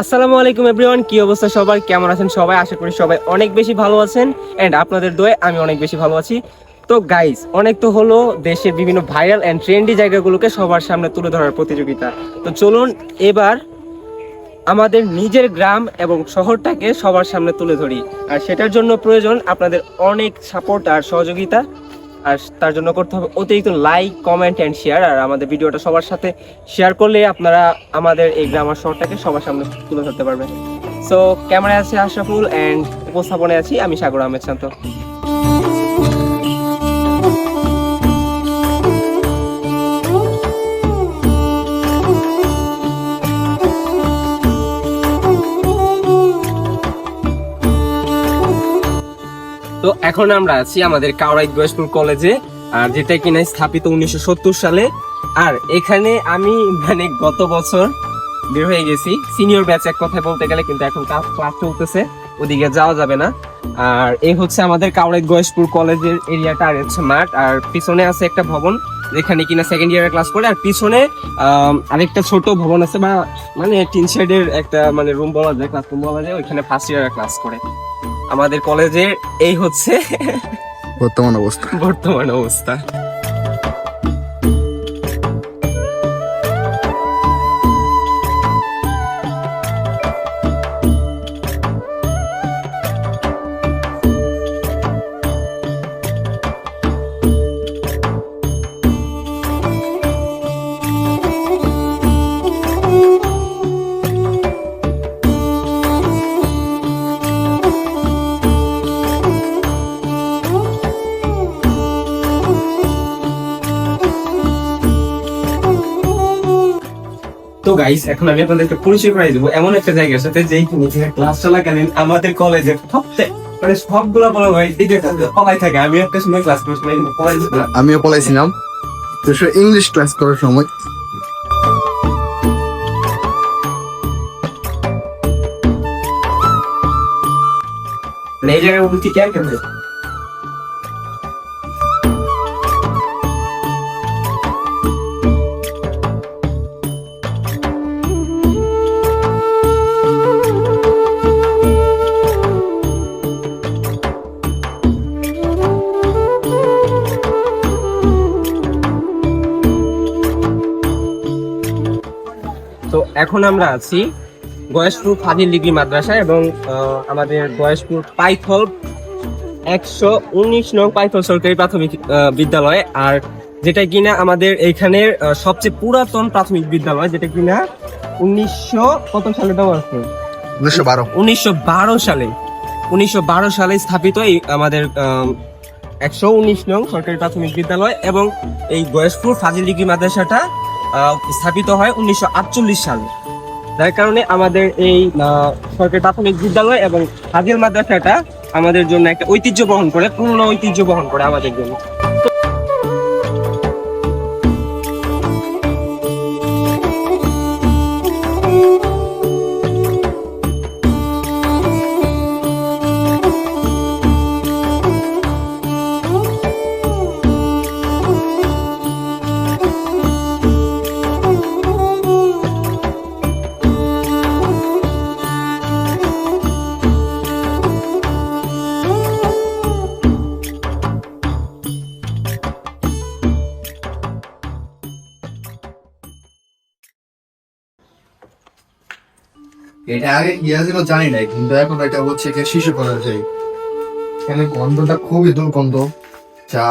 আসসালামু আলাইকুম এভরিওয়ান, কি অবস্থা সবার? কেমন আছেন সবাই? আশা করি সবাই অনেক বেশি ভালো আছেন। এন্ড আপনাদের দোয়ে আমি অনেক বেশি ভালো আছি। তো গাইস অনেক তো হলো, দেশের বিভিন্ন ভাইরাল অ্যান্ড ট্রেন্ডি জায়গাগুলোকে সবার সামনে তুলে ধরার প্রতিযোগিতা। তো চলুন এবার আমাদের নিজের গ্রাম এবং শহরটাকে সবার সামনে তুলে ধরি। আর সেটার জন্য প্রয়োজন আপনাদের অনেক সাপোর্ট আর সহযোগিতা। আর তার জন্য করতে হবে অতিরিক্ত লাইক কমেন্ট অ্যান্ড শেয়ার আর আমাদের ভিডিওটা সবার সাথে শেয়ার করলে আপনারা আমাদের এই গ্রামার শহরটাকে সবার সামনে তুলে ধরতে পারবেন। সো ক্যামেরায় আছে আশরাফুল অ্যান্ড উপস্থাপনায় আছি আমি সাগর আহমেদ শান্ত। এখন আমরা আছি আমাদের কাউরাই গয়েশপুর কলেজে, আর যেটা কিনা স্থাপিত উনিশশো সত্তর সালে। আর এখানে আমি মানে গত বছর বের হয়ে গেছি। সিনিয়র ব্যাচ এক কথায় বলতে গেলে কিন্তু এখন ক্লাস চলতেছে, ওদিকে যাওয়া যাবে না। আর এই হচ্ছে আমাদের কাউরাই গয়েশপুর কলেজের এরিয়াটা, আর হচ্ছে মাঠ। আর পিছনে আছে একটা ভবন, যেখানে কিনা সেকেন্ড ইয়ারের ক্লাস করে। আর পিছনে আরেকটা ছোট ভবন আছে, বা মানে টিন শেডের একটা মানে রুম বলা যায় ক্লাস রুম বলা যায়, ওইখানে ফার্স্ট ইয়ারের ক্লাস করে। আমাদের কলেজে এই হচ্ছে বর্তমান অবস্থা। বর্তমান অবস্থা। তো গাইস এখন আমি আপনাদেরকে পরিচয় করাই দেবো এমন একটা জায়গার সাথে যেইখানে যেখানে ক্লাস চলাকালীন আমাদের কলেজের সবচেয়ে মানে সবগুলো বড় ভাই পলাই থাকে। আমি একটা সময় ক্লাস আমিও পলাইছিলাম। তো ইংলিশ ক্লাস করার সময়। মানে এই জায়গায় উন্নতি কেন কেন তো এখন আমরা আছি গয়েশপুর ফাজিল ডিগ্রি মাদ্রাসা এবং আমাদের গয়েশপুর পাইথল একশো উনিশ নং পাইথল সরকারি প্রাথমিক বিদ্যালয়। আর যেটা কিনা আমাদের এইখানের সবচেয়ে পুরাতন প্রাথমিক বিদ্যালয় যেটা কিনা উনিশশো কত সালে দেওয়া আছে উনিশশো বারো। উনিশশো বারো সালে। উনিশশো বারো সালে স্থাপিত এই আমাদের একশো উনিশ নং সরকারি প্রাথমিক বিদ্যালয় এবং এই গয়েশপুর ফাজিল ডিগ্রি মাদ্রাসাটা স্থাপিত হয় উনিশশো আটচল্লিশ সালে। যার কারণে আমাদের এই সরকারি প্রাথমিক বিদ্যালয় এবং হাজির মাদ্রাসাটা আমাদের জন্য একটা ঐতিহ্য বহন করে পূর্ণ ঐতিহ্য বহন করে আমাদের জন্য। এটা আগে কি জানি না কিন্তু এখন এটা হচ্ছে শিশু করার যাই এখানে গন্ধটা খুবই দুর্গন্ধ চা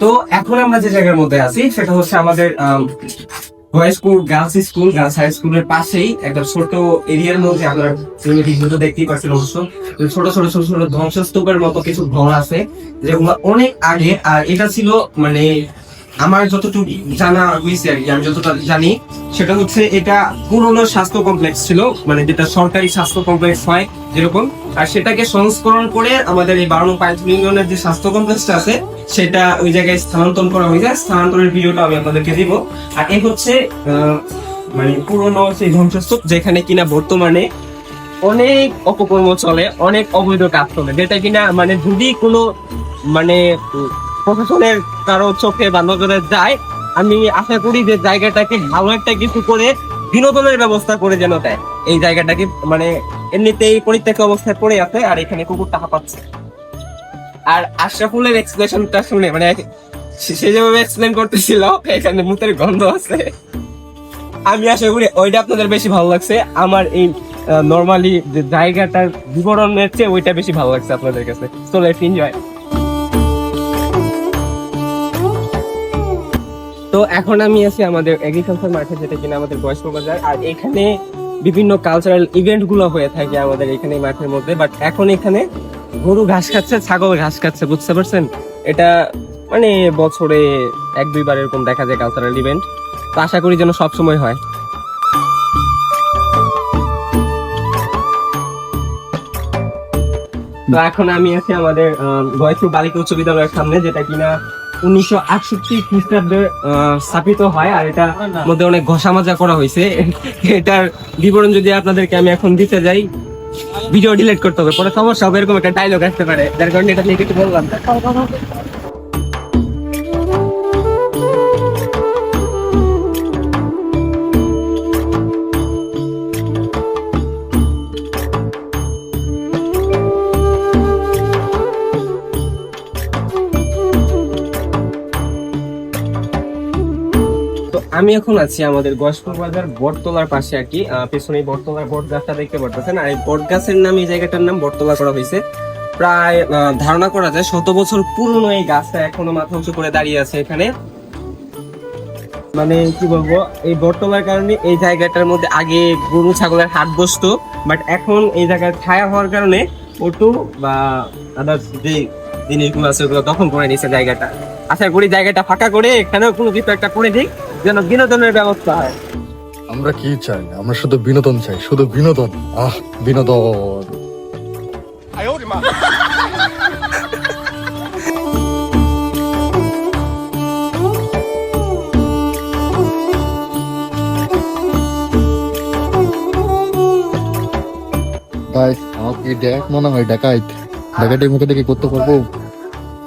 তো এখন আমরা যে জায়গার মধ্যে আছি, সেটা হচ্ছে আমাদের Gayeshpur girls school girls high স্কুলের পাশেই একটা ছোট এরিয়ার মধ্যে আমরা ভিডিওতে দেখতেই পাচ্ছেন অবশ্য। ছোট ছোট ছোট ছোট ধ্বংসস্তূপের মতো কিছু ঘর আছে, যেগুলো অনেক আগে, আর এটা ছিল মানে আমার যতটুকু জানা হয়েছে আর কি, আমি যতটা জানি, সেটা হচ্ছে এটা পুরনো স্বাস্থ্য কমপ্লেক্স ছিল মানে যেটা সরকারি স্বাস্থ্য কমপ্লেক্স হয় যেরকম, আর সেটাকে সংস্করণ করে আমাদের এই বারো পাঁচজন ইউনিয়নের যে স্বাস্থ্য কমপ্লেক্সটা আছে, সেটা ওই জায়গায় স্থানান্তর করা হয়েছে স্থানান্তরের ভিডিওটা আমি আপনাদেরকে দিব। আর এই হচ্ছে মানে পুরনো সেই ধ্বংসস্তূপ, যেখানে কিনা বর্তমানে অনেক অপকর্ম চলে, অনেক অবৈধ কাজ চলে, যেটা কিনা মানে যদি কোনো মানে প্রশাসনের কারও চোখে বা নজরে যায়। আমি আশা করি যে জায়গাটাকে ভালো একটা কিছু করে বিনোদনের ব্যবস্থা করে যেন দেয়। এই জায়গাটাকে মানে এমনিতেই পরিত্যক্ত অবস্থায় পড়ে আছে আর এখানে কুকুরটা হাঁপাচ্ছে। আর আশরাফুলের এক্সপ্রেশনটা শুনে মানে সে যেভাবে এক্সপ্লেন করতেছিল, এখানে মুতের গন্ধ আছে। আমি আশা করি ওইটা আপনাদের বেশি ভালো লাগছে। আমার এই নর্মালি যে জায়গাটার বিবরণের চেয়ে ওইটা বেশি ভালো লাগছে আপনাদের কাছে। চলে এনজয় তো এখন আমি আছি আমাদের এগ্রিকালচার মার্কেট যেটা কিনা আমাদের বয়স্ক বাজার, আর এখানে বিভিন্ন কালচারাল ইভেন্টগুলো হয়ে থাকে আমাদের এখানে মাঠের মধ্যে বাট এখন এখানে গরু ঘাস খাচ্ছে, ছাগল ঘাস খাচ্ছে, বুঝতে পারছেন? এটা মানে বছরে এক দুইবার এরকম দেখা যায় কালচারাল ইভেন্ট তো আশা করি যেন সবসময় হয়। তো এখন আমি আছি আমাদের বয়সু বালিকা উচ্চ বিদ্যালয়ের সামনে, যেটা কিনা উনিশশো আটষট্টি খ্রিস্টাব্দে স্থাপিত হয় আর এটা মধ্যে অনেক ঘষা মাজা করা হয়েছে। এটার বিবরণ যদি আপনাদেরকে আমি এখন দিতে যাই ভিডিও ডিলিট করতে হবে। পরে সমস্যা হবে, এরকম একটা ডায়লগ আসতে পারে। যার কারণে এটা নিয়ে কিছু বললাম আমি এখন আছি আমাদের গসপুর বাজার বটতলার পাশে আর কি। পেছনে বটতলার বট গাছটা দেখতে পারতেছেন। আর এই বট গাছের নাম এই জায়গাটার নাম বটতলা করা হয়েছে। প্রায় ধারণা করা যায় শত বছর পুরনো এই গাছটা এখনও মাথা উঁচু করে দাঁড়িয়ে আছে এখানে। মানে কি বলব, এই বটতলার কারণে এই জায়গাটার মধ্যে আগে গরু, ছাগলের হাট বসতো। বাট এখন এই জায়গায় ছায়া হওয়ার কারণে অটো বা আদার্স যে জিনিসগুলো আছে ওগুলো দখল করে নিছে জায়গাটা। আশা করি জায়গাটা ফাঁকা করে এখানেও কোনো কিছু একটা করে দিক। যেন বিনোদনের ব্যবস্থা হয়। আমরা কি চাই? আমরা শুধু বিনোদন চাই শুধু বিনোদন। আহ বিনোদন। ভাই আমার কি মনে হয় ডাকাইত ডাকাইটের মতো দেখে করতে পারব?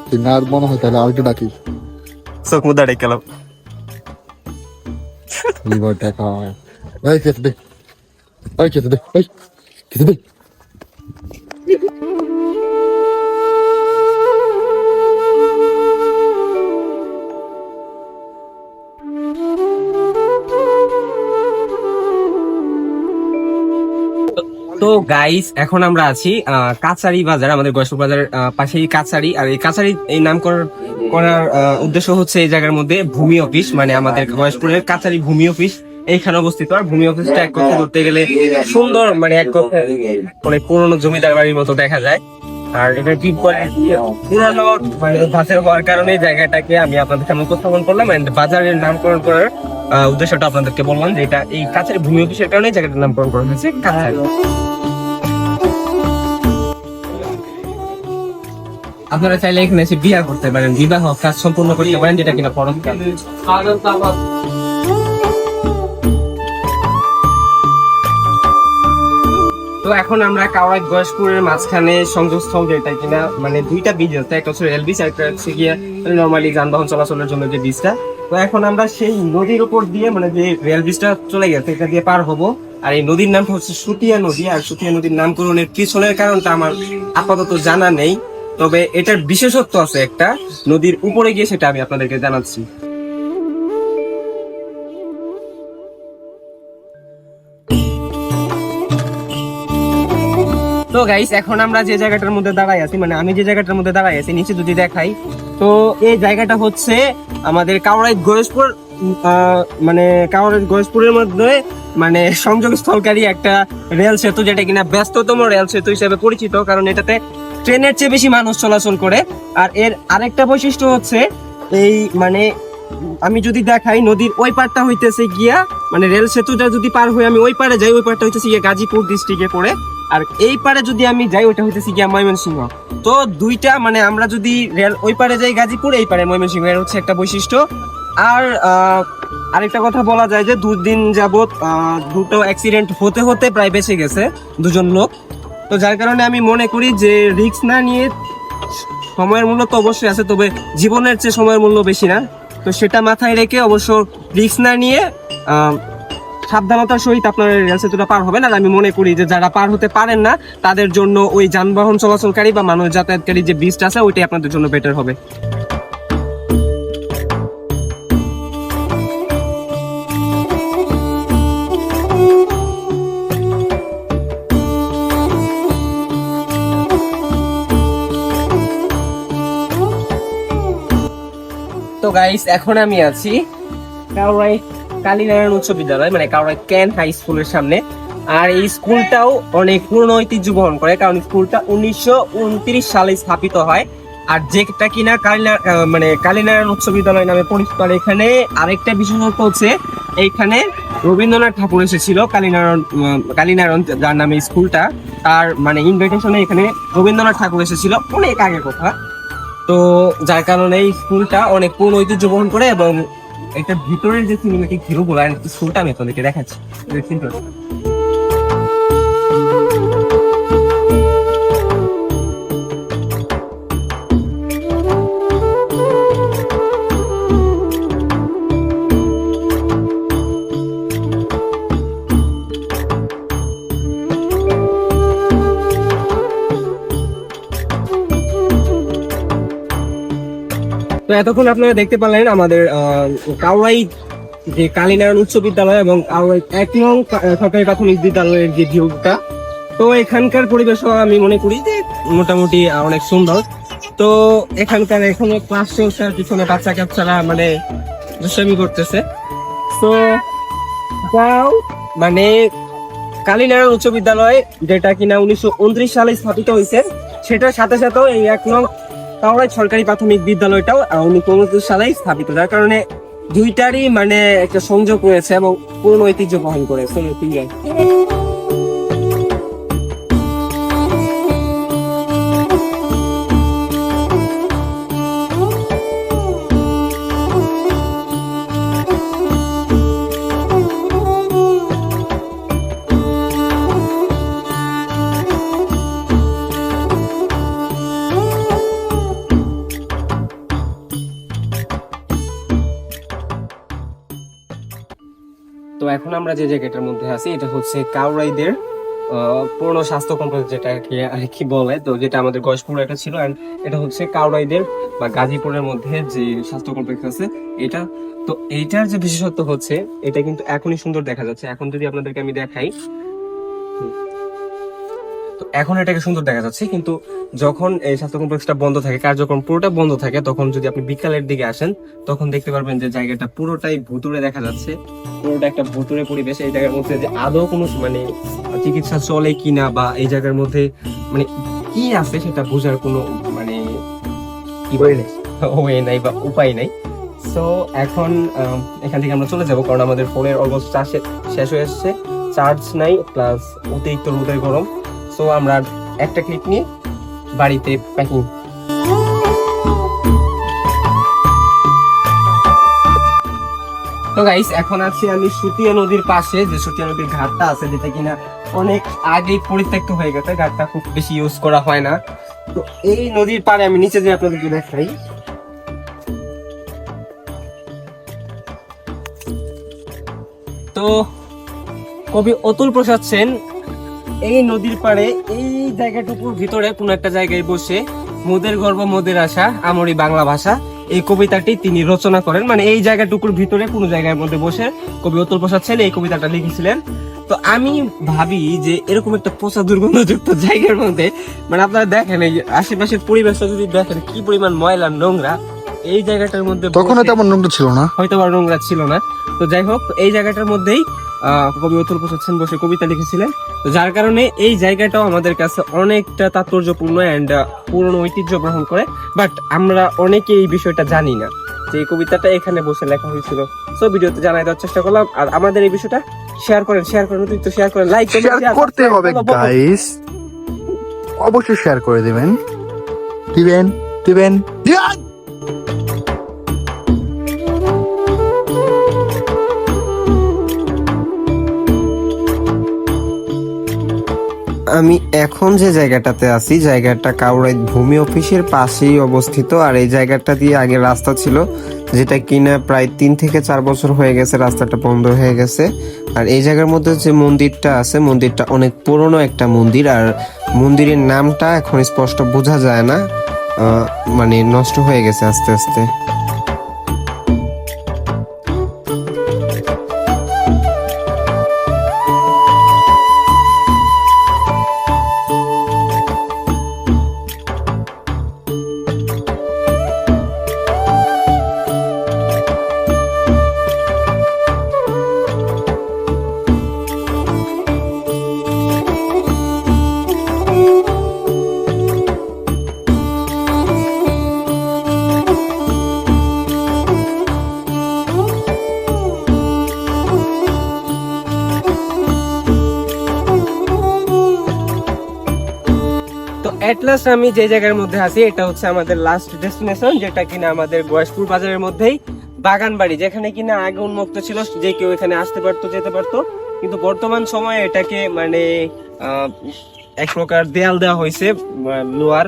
তুই না আর মনে হয় তাহলে আরেকটু ডাকি চোখ মুদা ডেকে গেল লিভার দেখা হয় এই খেতে দে এই খেতে দে এই খেতে দে তো গাইস এখন আমরা আছি কাচারি বাজার, আমাদের গয়সপুর বাজারের পাশে কাছারি। আর এই কাছারি, এই নাম করার উদ্দেশ্য হচ্ছে এই জায়গার মধ্যে ভূমি অফিস মানে আমাদের গয়সপুরের কাছারি ভূমি অফিস এইখানে অবস্থিত। আর ভূমি অফিসটা এক কথা ধরতে গেলে সুন্দর মানে এক কথা অনেক পুরনো জমিদার বাড়ির মতো দেখা যায়। আর এটা করে পুরানো বাজার হওয়ার কারণে জায়গাটাকে আমি আপনাদের সামনে উপস্থাপন করলাম এন্ড বাজারের নামকরণ করার উদ্দেশ্যটা আপনাদেরকে বললাম যে এটা এই কাছারি ভূমি অফিসের কারণে জায়গাটার নামকরণ করা হয়েছে আপনারা চাইলে এখানে এসে বিয়ে করতে পারেন, বিবাহ কাজ সম্পূর্ণ করতে পারেন, যেটা কিনা পরম কাজ। তো এখন আমরা কাওড়াই গয়েশপুরের মাঝখানে সংযোগস্থল যেটা কিনা মানে দুইটা ব্রিজ আছে, একটা হচ্ছে রেল ব্রিজ একটা হচ্ছে গিয়ে নর্মালি যানবাহন চলাচলের জন্য যে ব্রিজটা তো এখন আমরা সেই নদীর উপর দিয়ে মানে যে রেল ব্রিজটা চলে গেছে, এটা দিয়ে পার হব। আর এই নদীর নামটা হচ্ছে সুতিয়া নদী, আর সুতিয়া নদীর নামকরণের পিছনের কারণটা আমার আপাতত জানা নেই। তবে এটার বিশেষত্ব আছে একটা, নদীর উপরে গিয়ে সেটা আমি আপনাদেরকে জানাচ্ছি। তো গাইস এখন আমরা যে জায়গাটার মধ্যে দাঁড়াই আছি মানে আমি যে জায়গাটার মধ্যে দাঁড়াই আছি, নিচে যদি দেখাই, তো এই জায়গাটা হচ্ছে আমাদের কাওড়াই গয়েশপুর মানে কাওড়াই গয়েশপুরের মধ্যে মানে সংযোগ স্থলকারী একটা রেল সেতু, যেটা কিনা ব্যস্ততম রেল সেতু হিসেবে পরিচিত, কারণ এটাতে ট্রেনের চেয়ে বেশি মানুষ চলাচল করে। আর এর আরেকটা বৈশিষ্ট্য হচ্ছে, এই মানে আমি যদি দেখাই, নদীর ওই পারটা হইতেছে গিয়া মানে রেল সেতুটা যদি পার হয়ে আমি ওই পারে যাই, ওই পারটা হইতেছে গিয়া গাজীপুর ডিস্ট্রিক্টে পড়ে। আর এই পারে যদি আমি যাই ওইটা হইতেছি গিয়া ময়মনসিংহ। তো দুইটা মানে আমরা যদি রেল ওই পারে যাই গাজীপুর এই পারে ময়মনসিংহ এর হচ্ছে একটা বৈশিষ্ট্য। আর আরেকটা কথা বলা যায় যে দুদিন আহ, দুটো অ্যাক্সিডেন্ট হতে হতে প্রায় বেঁচে গেছে দুজন লোক। তো যার কারণে আমি মনে করি যে রিক্স না নিয়ে সময়ের মূল্য তো অবশ্যই আছে তবে জীবনের চেয়ে সময়ের মূল্য বেশি না। তো সেটা মাথায় রেখে অবশ্য রিক্স না নিয়ে সাবধানতার সহিত আপনার রেল সেতুটা পার হবেন। আর আমি মনে করি যে যারা পার হতে পারেন না, তাদের জন্য ওই যানবাহন চলাচলকারী বা মানুষ যাতায়াতকারী যে ব্রিজটা আছে, ওইটাই আপনাদের জন্য বেটার হবে। তো গাইস এখন আমি আছি। কাউরাই কালীনারায়ণ উচ্চ বিদ্যালয় মানে কাউরাই ক্যান হাই স্কুলের সামনে। আর এই স্কুলটাও অনেক পুরনো ঐতিহ্য বহন করে, কারণ স্কুলটা উনিশশো উনত্রিশ সালে স্থাপিত হয়। আর যেটা কিনা কালীনা মানে কালীনারায়ণ উচ্চ বিদ্যালয় নামে পরিচিত এখানে আরেকটা বিশেষত্ব হচ্ছে, এইখানে রবীন্দ্রনাথ ঠাকুর এসেছিল, কালীনারায়ণ কালীনারায়ণ যার নামে স্কুলটা। তার মানে ইনভিটেশনে এখানে রবীন্দ্রনাথ ঠাকুর এসেছিল, অনেক আগে কথা। তো যার কারণে এই স্কুলটা অনেক পুরনো ঐতিহ্য বহন করে এবং এটা ভিতরের যে সিনেমেটিক হয়গুলো ছোটা আমি আপনাদেরকে দেখাচ্ছি। এতক্ষণ আপনারা দেখতে পারলেন আমাদের কাউরাই যে কালীনারায়ণ উচ্চ বিদ্যালয় এবং কাউরাই এক নং সরকারি প্রাথমিক বিদ্যালয়ের যে ভিউটা। তো এখানকার পরিবেশও আমি মনে করি যে মোটামুটি অনেক সুন্দর। তো এখানকার এখানে ক্লাস চলছে আর পিছনে বাচ্চা কাচ্চারা মানে দুষ্টামি করতেছে। তো যাও মানে কালীনারায়ণ উচ্চ বিদ্যালয়, যেটা কিনা উনিশশো উনত্রিশ সালে স্থাপিত হয়েছে, সেটার সাথে সাথেও এই এক নং কাউরাই সরকারি প্রাথমিক বিদ্যালয়টাও উনিশশো উনত্রিশ সালেই স্থাপিত। যার কারণে দুইটারই মানে একটা সংযোগ রয়েছে এবং পুরনো ঐতিহ্য বহন করে আমরা যে জায়গাটার মধ্যে আছি, এটা হচ্ছে কাউরাইদের পুরনো স্বাস্থ্য কমপ্লেক্স যেটা আর কি বলে, তো যেটা আমাদের গয়েশপুরে একটা ছিল এন্ড এটা হচ্ছে কাউরাইদের বা গাজীপুরের মধ্যে যে স্বাস্থ্য কমপ্লেক্স আছে, এটা, তো এইটার যে বিশেষত্ব হচ্ছে, এটা কিন্তু এখনই সুন্দর দেখা যাচ্ছে এখন যদি আপনাদেরকে আমি দেখাই। তো এখন এটাকে সুন্দর দেখা যাচ্ছে, কিন্তু যখন এই স্বাস্থ্য কমপ্লেক্সটা বন্ধ থাকে, কার্যক্রম পুরোটা বন্ধ থাকে, তখন যদি আপনি বিকালের দিকে আসেন, তখন দেখতে পারবেন যে জায়গাটা পুরোটাই ভুতুরে দেখা যাচ্ছে, পুরোটা একটা ভুতুরে পরিবেশ। এই জায়গার মধ্যে যে আদৌ কোনো মানে চিকিৎসা চলে কিনা বা এই জায়গার মধ্যে মানে কি আছে সেটা বোঝার কোনো মানে কি বলে? ওয়ে নাই বা উপায় নাই। সো এখন এখান থেকে আমরা চলে যাব, কারণ আমাদের ফোনের অলমোস্ট চার্জ শেষ হয়ে এসছে। চার্জ নাই প্লাস অতিরিক্ত রোদের গরম। সো আমরা একটা ক্লিপ নিয়ে বাড়িতে প্যাকিং তো গাইস এখন আছি আমি সুতিয়া নদীর পাশে, যে সুতিয়া নদীর ঘাটটা আছে, যেটা কিনা অনেক আগেই পরিত্যক্ত হয়ে গেছে, ঘাটটা খুব বেশি ইউজ করা হয় না। তো এই নদীর পাড়ে আমি নিচে যে আপনাদেরকে দেখাই। তো কবি অতুল প্রসাদ সেন এই নদীর পাড়ে এই জায়গাটুকুর ভিতরে কোন একটা জায়গায় বসে মোদের গর্ব মোদের আশা আমরি বাংলা ভাষা। এই কবিতাটি তিনি রচনা করেন। মানে এই জায়গাটুকুর ভিতরে কোনো জায়গার মধ্যে বসে কবি অতুল প্রসাদ ছেলে এই কবিতাটা লিখেছিলেন। তো আমি ভাবি যে এরকম একটা পোষা দুর্গন্ধযুক্ত জায়গার মধ্যে মানে আপনারা দেখেন এই আশেপাশের পরিবেশটা যদি দেখেন কি পরিমাণ ময়লা নোংরা এই জায়গাটার মধ্যে তখনও বসে- তেমন নোংরা ছিল না। হয়তো বা নোংরা ছিল না। তো যাই হোক এই জায়গাটার মধ্যেই কবি অতুল প্রসাদ সেন বসে কবিতা লিখেছিলেন। তো যার কারণে এই জায়গাটাও আমাদের কাছে অনেকটা তাৎপর্যপূর্ণ অ্যান্ড পুরনো ঐতিহ্য বহন করে। বাট আমরা অনেকে এই বিষয়টা জানি না যে এই কবিতাটা এখানে বসে লেখা হয়েছিল। সো ভিডিওতে জানাই দেওয়ার চেষ্টা করলাম। আর আমাদের এই বিষয়টা শেয়ার করেন শেয়ার করেন অতিরিক্ত শেয়ার করেন লাইক শেয়ার করতে হবে গাইস অবশ্যই শেয়ার করে দিবেন। দিবেন দিবেন। আমি এখন যে জায়গাটাতে আছি, জায়গাটা কাউরাই ভূমি অফিসের পাশেই অবস্থিত। আর এই জায়গাটা দিয়ে আগে রাস্তা ছিল, যেটা কিনা প্রায় তিন থেকে চার বছর হয়ে গেছে, রাস্তাটা বন্ধ হয়ে গেছে। আর এই জায়গার মধ্যে যে মন্দিরটা আছে, মন্দিরটা অনেক পুরনো একটা মন্দির। আর মন্দিরের নামটা এখন স্পষ্ট বোঝা যায় না। মানে নষ্ট হয়ে গেছে আস্তে আস্তে। তো লাস্ট আমি যে জায়গার মধ্যে আছি, এটা হচ্ছে আমাদের লাস্ট ডেস্টিনেশন যেটা কিনা আমাদের গয়েশপুর বাজারের মধ্যেই বাগান বাড়ি যেখানে কিনা আগে উন্মুক্ত ছিল, যে কেউ এখানে আসতে পারতো, যেতে পারতো। কিন্তু বর্তমান সময়ে এটাকে মানে এক প্রকার দেয়াল দেওয়া হয়েছে লোয়ার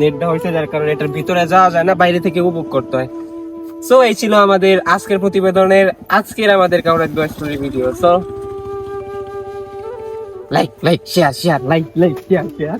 নেট দেওয়া হয়েছে, যার কারণে এটার ভিতরে যাওয়া যায় না, বাইরে থেকে উপভোগ করতে হয়। সো এই ছিল আমাদের আজকের প্রতিবেদনের, আজকের আমাদের কাউরাত গয়েশপুরের video so like like share share like like share share